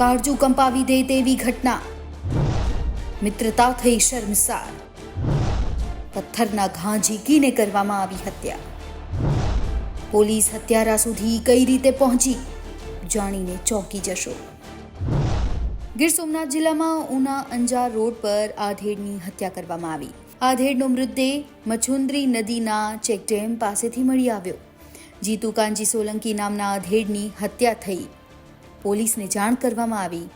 કાળજું કંપાવી દે તેવી ઘટના. મિત્રતા થઈ શર્મસાર. પથ્થરના ઘા ઝીકીને કરવામાં આવી હત્યા. પોલીસ હત્યારા સુધી કઈ રીતે પહોંચી? જાણીને ચોંકી જશો. ગીર સોમનાથ જિલ્લામાં ઉના અંજાર રોડ પર આધેડની હત્યા કરવામાં આવી. આધેડનો મૃતદેહ મછુંદરી નદીના ચેકડેમ પાસેથી મળી આવ્યો. જીતુ કાંજી સોલંકી નામના આધેડની હત્યા થઈ. પોલીસને જાણ કરવામાં આવી.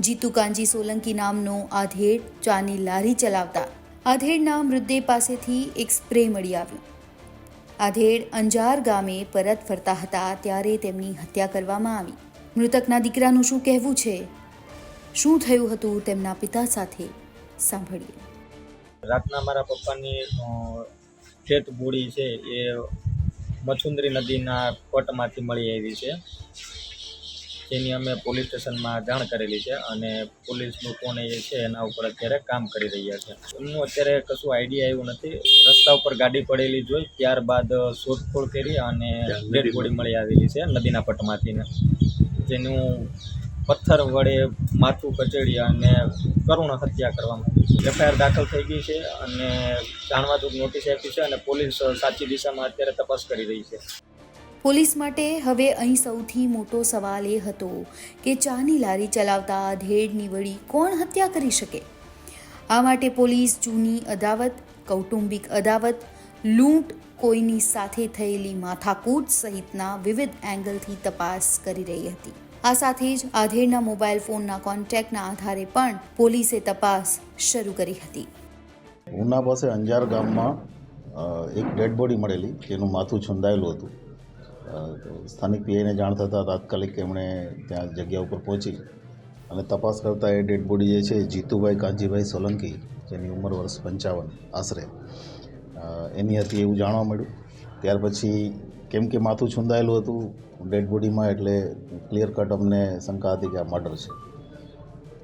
જીતુ કાંજી સોલંકી નામનો આધેડ ચાની લારી ચલાવતા આધેડના મૃતદેહ પાસેથી એક સ્પ્રે મળી આવ્યો. આધેડ અંજાર ગામે પરત ફરતા હતા ત્યારે તેમની હત્યા કરવામાં આવી. મૃતકના દીકરાનું શું કહેવું છે? શું થયું હતું તેમના પિતા સાથે? સાંભળીએ. રાતના મારા પપ્પાની ખેત બુડી છે એ મછુંદરી નદીના પટમાંથી મળી આવી છે. જેની અમે પોલીસ સ્ટેશનમાં જાણ કરેલી છે અને પોલીસ લોકોને જે છે એના ઉપર અત્યારે કામ કરી રહ્યા છે. એમનું અત્યારે કશું આઈડિયા આવ્યું નથી. રસ્તા ઉપર ગાડી પડેલી જોઈ ત્યારબાદ શોધખોળ કરી અને ડેડ બોડી મળી આવેલી છે નદીના પટમાંથીને જેનું પથ્થર વડે માથું કચેડી અને કરુણ હત્યા કરવામાં આવી છે. એફઆઈઆર દાખલ થઈ ગઈ છે અને જાણવા નોટિસ આપી છે અને પોલીસ સાચી દિશામાં અત્યારે તપાસ કરી રહી છે. પોલીસ માટે હવે અહીં સૌથી મોટો સવાલ એ હતો કે ચાની લારી ચલાવતા ધેડની વળી કોણ હત્યા કરી શકે? આ માટે પોલીસ જૂની અદાવત, કૌટુંબિક અદાવત, લૂંટ, કોઈની સાથે થયેલી માથાકૂટ સહિતના વિવિધ એંગલથી તપાસ કરી રહી હતી. આ સાથે જ આધેડના મોબાઈલ ફોનના કોન્ટેક્ટના આધારે પણ પોલીસે તપાસ શરૂ કરી હતી. ઉના પાસે અંજાર ગામમાં એક ડેડ બોડી મળેલી જેનું માથું છુંદાયેલું હતું. સ્થાનિક પીઆઈને જાણ થતાં તાત્કાલિક એમણે ત્યાં જગ્યા ઉપર પહોંચી અને તપાસ કરતાં એ ડેડ બોડી જે છે જીતુભાઈ કાંજીભાઈ સોલંકી, જેની ઉંમર વર્ષ પંચાવન આશરે. એની હતી એવું જાણવા મળ્યું. ત્યાર પછી કેમ કે માથું છુંદાયેલું હતું, ડેડ બોડીમાં એટલે ક્લિયર કટ અમને શંકા હતી કે આ મર્ડર છે.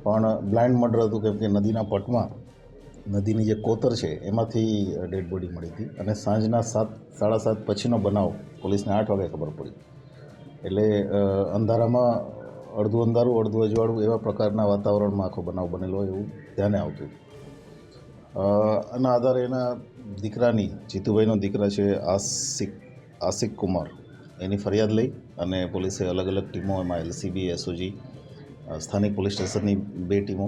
પણ બ્લાઇન્ડ મર્ડર હતું કેમ કે નદીના પટમાં નદીની જે કોતર છે, એમાંથી ડેડ બોડી મળી હતી. અને સાંજના સાત, સાડા સાત પછીનો બનાવ પોલીસને આઠ વાગે ખબર પડી. એટલે અંધારામાં અડધું અંધારું, અડધું અજવાળું એવા પ્રકારના વાતાવરણમાં આખો બનાવ બનેલો એવું ધ્યાને આવતું. આના આધારે એના દીકરાની, જીતુભાઈનો દીકરા છે આસિક આસિક કુમાર. એની ફરિયાદ લઈ અને પોલીસે અલગ અલગ ટીમો, એમાં એલસીબી, એસઓજી સ્થાનિક પોલીસ સ્ટેશનની બે ટીમો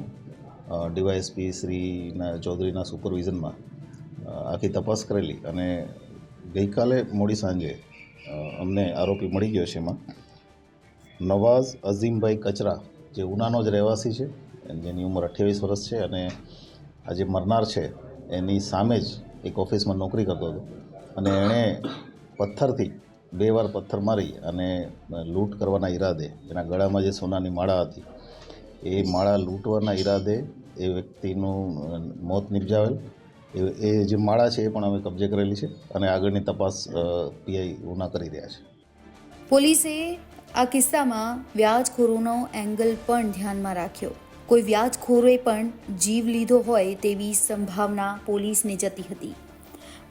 ડીવાયએસપી શ્રીના ચૌધરીના સુપરવિઝનમાં આખી તપાસ કરેલી અને ગઈકાલે મોડી સાંજે અમને આરોપી મળી ગયો છે એમાં. નવાઝ અઝીમભાઈ કચરા, જે ઉનાનો જ રહેવાસી છે, જેની ઉંમર અઠ્યાવીસ વર્ષ છે અને આ જે મરનાર છે, એની સામે જ એક ઓફિસમાં નોકરી કરતો હતો. અને એણે પથ્થરથી બે વાર પથ્થર મારી અને લૂંટ કરવાના ઈરાદે, એના ગળામાં જે સોનાની માળા હતી, એ માળા લૂંટવાના ઈરાદે એ વ્યક્તિનું મોત નિપજાવેલ. એ જે માળા છે એ પણ અમે કબજે કરેલી છે અને આગળની તપાસ પીઆઈ ઉના કરી રહ્યા છે. પોલીસે આ કિસ્સામાં વ્યાજખોરોનો એંગલ પણ ધ્યાનમાં રાખ્યો. કોઈ વ્યાજખોરોએ પણ જીવ લીધો હોય તેવી સંભાવના પોલીસને જતી હતી.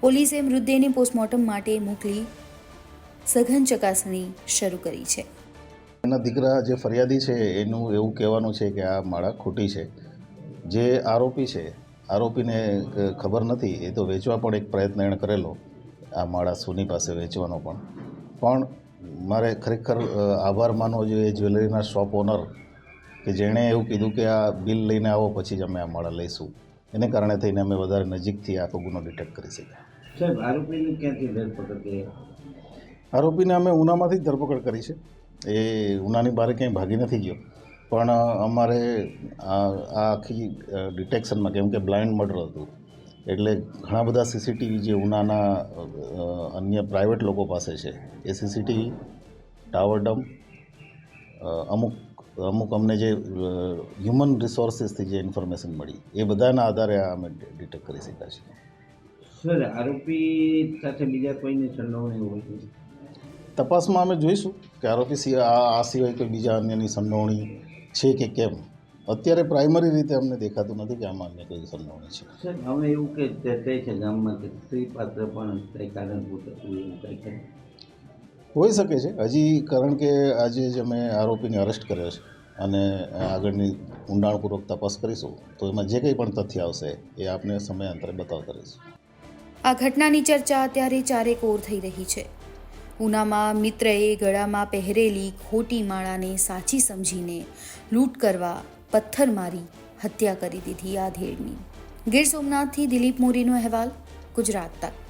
પોલીસે મૃતદેહને પોસ્ટમોર્ટમ માટે મોકલી સઘન ચકાસણી શરૂ કરી છે. એના દીકરા જે ફરિયાદી છે એનું એવું કહેવાનું છે કે આ માળા ખોટી છે. જે આરોપી છે આરોપીને ખબર નથી એ તો વેચવા પણ એક પ્રયત્ન એણે કરેલો આ માળા સોની પાસે વેચવાનો પણ. પણ મારે ખરેખર આભાર માનવો જોઈએ જ્વેલરીના શોપ ઓનર કે જેણે એવું કીધું કે આ બિલ લઈને આવો પછી જ અમે આ માળા લઈશું. એને કારણે થઈને અમે વધારે નજીકથી આખો ગુનો ડિટેક્ટ કરી શક્યા. સાહેબ આરોપીની ક્યાંથી ધરપકડ કરી? આરોપીને અમે ઉનામાંથી જ ધરપકડ કરી છે. એ ઉનાની બહાર ક્યાંય ભાગી નથી ગયો. પણ અમારે આ આખી ડિટેક્શનમાં કેમ કે બ્લાઇન્ડ મર્ડર હતું એટલે ઘણા બધા સીસીટીવી જે ઉનાના અન્ય પ્રાઇવેટ લોકો પાસે છે એ સીસીટીવી ટાવર ડમ અમુક અમુક અમને જે હ્યુમન રિસોર્સિસથી જે ઇન્ફોર્મેશન મળી એ બધાના આધારે આ અમે ડિટેક્ટ કરી શક્યા છીએ. સર આરોપી સાથે બીજા કોઈને સંડોવણી હોય તપાસમાં અમે જોઈશું કે આરોપી સિવાય આ આ સિવાય કોઈ બીજા અન્યની સંડોવણી છે કે કેમ? અત્યારે પ્રાઇમરી રીતે અમને દેખાતું નથી કે આમાં અન્ય કોઈ સંડોવણી છે. સર હવે એવું કે કહે છે ગામમાં કે સ્ત્રી પાત્ર પણ કંઈ કારણભૂત હતું એવું કંઈ છે? હોઈ શકે છે. હજી કારણ કે આજે જ અમે આરોપીને અરેસ્ટ કર્યો છે અને આગળની ઊંડાણપૂર્વક તપાસ કરીશું. તો એમાં જે કંઈ પણ તથ્ય આવશે એ આપને સમયાંતરે બતાવતા રહીશું. આ ઘટનાની ચર્ચા અત્યારે ચારેકોર થઈ રહી છે. ઉનામાં મિત્રએ ગળામાં પહેરેલી ખોટી માળાને સાચી સમજીને લૂંટ કરવા પથ્થર મારી હત્યા કરી દીધી આધેડની ગીર સોમનાથથી દિલીપ મોરીનો અહેવાલ, ગુજરાત તક.